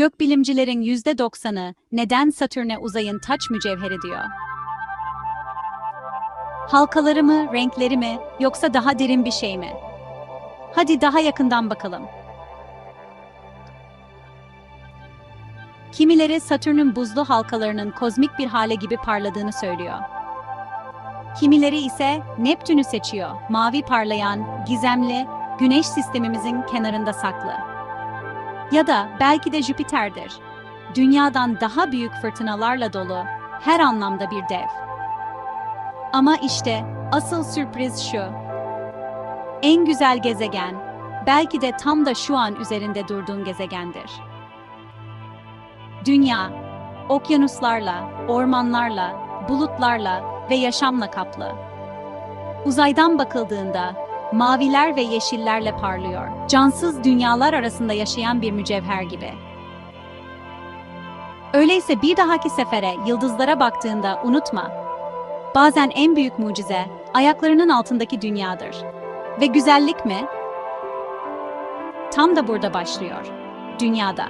Gökbilimcilerin yüzde doksanı neden Satürn'e uzayın taç mücevheri diyor. Halkaları mı, renkleri mi, yoksa daha derin bir şey mi? Hadi daha yakından bakalım. Kimileri Satürn'ün buzlu halkalarının kozmik bir hale gibi parladığını söylüyor. Kimileri ise Neptün'ü seçiyor, mavi parlayan, gizemli, güneş sistemimizin kenarında saklı. Ya da belki de Jüpiter'dir. Dünyadan daha büyük fırtınalarla dolu, her anlamda bir dev. Ama işte asıl sürpriz şu. En güzel gezegen, belki de tam da şu an üzerinde durduğun gezegendir. Dünya, okyanuslarla, ormanlarla, bulutlarla ve yaşamla kaplı. Uzaydan bakıldığında maviler ve yeşillerle parlıyor. Cansız dünyalar arasında yaşayan bir mücevher gibi. Öyleyse bir dahaki sefere yıldızlara baktığında unutma. Bazen en büyük mucize ayaklarının altındaki dünyadır. Ve güzellik mi? Tam da burada başlıyor. Dünyada.